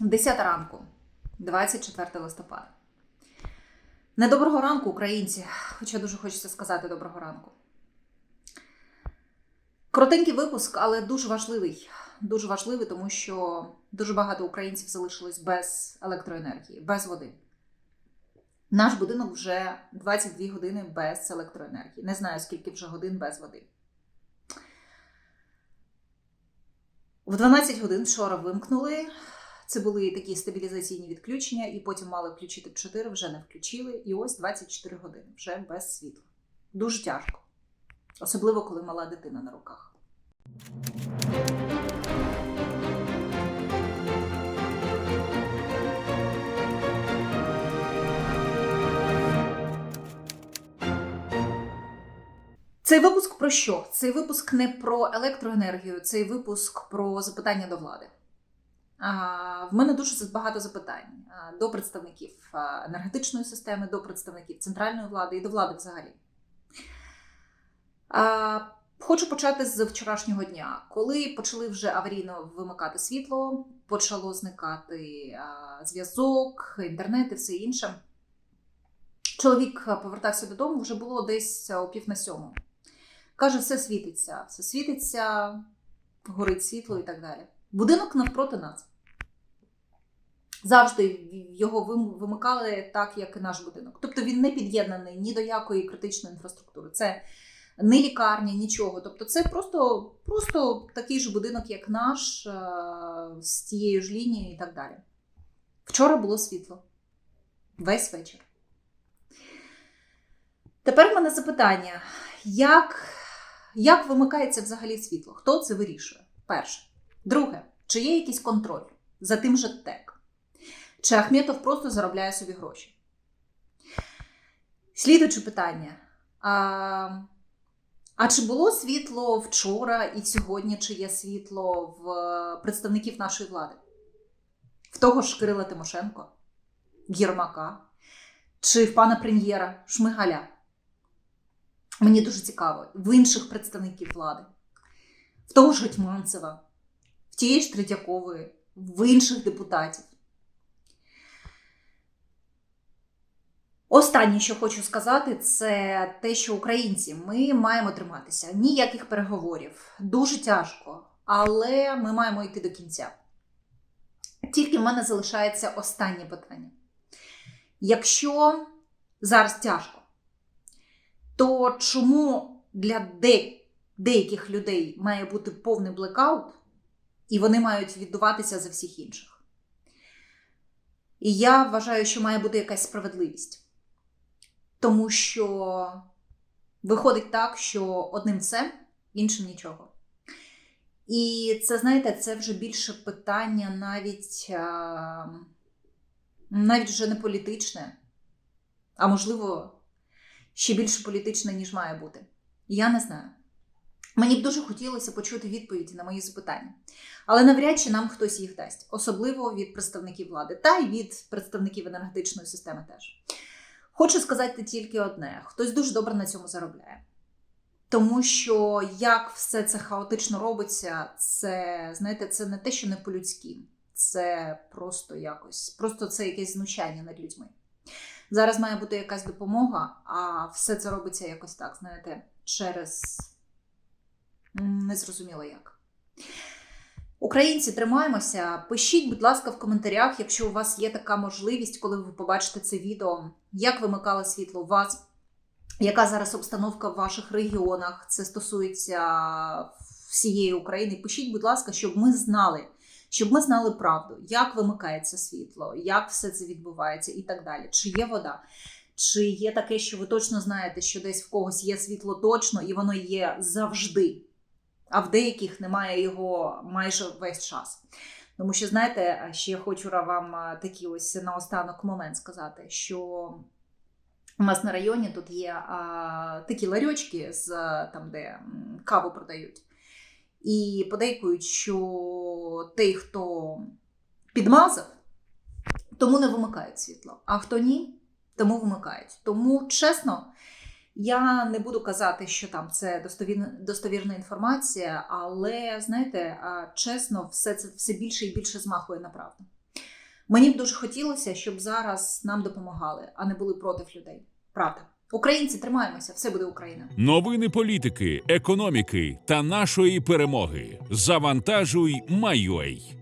10 ранку, 24 листопада. Недоброго ранку, українці. Хоча дуже хочеться сказати доброго ранку. Коротенький випуск, але дуже важливий. Дуже важливий, тому що дуже багато українців залишилось без електроенергії, без води. Наш будинок вже 22 години без електроенергії. Не знаю, скільки вже годин без води. В 12 годин вчора вимкнули. Це були такі стабілізаційні відключення, і потім мали включити в 4, вже не включили. І ось 24 години вже без світла. Дуже тяжко. Особливо, коли мала дитина на руках. Цей випуск про що? Цей випуск не про електроенергію, цей випуск про запитання до влади. В мене дуже багато запитань до представників енергетичної системи, до представників центральної влади і до влади взагалі. Хочу почати з вчорашнього дня, коли почали вже аварійно вимикати світло, почало зникати зв'язок, інтернет і все інше. Чоловік повертався додому, вже було десь о пів на сьому. Каже, все світиться, все світиться, горить світло і так далі. Будинок навпроти нас. Завжди його вимикали так, як і наш будинок. Тобто він не під'єднаний ні до якої критичної інфраструктури. Це не лікарня, нічого. Тобто, це просто просто такий же будинок, як наш, з тією ж лінією і так далі. Вчора було світло. Весь вечір. Тепер в мене запитання: як, як вимикається взагалі світло? Хто це вирішує? Перше. Друге, чи є якийсь контроль за тим же ТЕК? Чи Ахметов просто заробляє собі гроші? Слідуюче питання. А, а чи було світло вчора і сьогодні, чи є світло в представників нашої влади? В того ж Кирила Тимошенко, Єрмака, чи в пана прем'єра Шмигаля? Мені дуже цікаво, в інших представників влади, в того ж Гетьманцева, в тієї ж Третьякової, в інших депутатів. Останнє, що хочу сказати, це те, що українці ми маємо триматися. Ніяких переговорів. Дуже тяжко, але ми маємо йти до кінця. Тільки в мене залишається останнє питання. Якщо зараз тяжко, то чому для де, деяких людей має бути повний блекаут, і вони мають віддуватися за всіх інших? І я вважаю, що має бути якась справедливість. Тому що виходить так, що одним це, іншим нічого. І це, знаєте, це вже більше питання навіть, навіть вже не політичне, а можливо, ще більше політичне, ніж має бути. Я не знаю. Мені б дуже хотілося почути відповіді на мої запитання. Але навряд чи нам хтось їх дасть, особливо від представників влади, та й від представників енергетичної системи теж. Хочу сказати тільки одне: хтось дуже добре на цьому заробляє. Тому що як все це хаотично робиться, це, знаєте, це не те, що не по-людськи, це просто якось, просто це якесь знущання над людьми. Зараз має бути якась допомога, а все це робиться якось так, знаєте, через незрозуміло як. Українці, тримаємося. Пишіть, будь ласка, в коментарях, якщо у вас є така можливість, коли ви побачите це відео, як вимикало світло у вас, яка зараз обстановка в ваших регіонах, це стосується всієї України. Пишіть, будь ласка, щоб ми знали, щоб ми знали правду, як вимикається світло, як все це відбувається і так далі. Чи є вода? Чи є таке, що ви точно знаєте, що десь в когось є світло точно, і воно є завжди а в деяких немає його майже весь час. Тому що, знаєте, ще хочу вам такий ось наостанок момент сказати, що у нас на районі тут є а, такі ларьочки, з, там, де каву продають. І подейкують, що той, хто підмазав, тому не вимикають світло. А хто ні, тому вимикають. Тому, чесно, я не буду казати, що там це достовірна, достовірна інформація, але знаєте, чесно, все це все більше і більше змахує на правду. Мені б дуже хотілося, щоб зараз нам допомагали, а не були проти людей. Правда. Українці тримаємося, все буде Україна. Новини політики, економіки та нашої перемоги. Завантажуй, майой.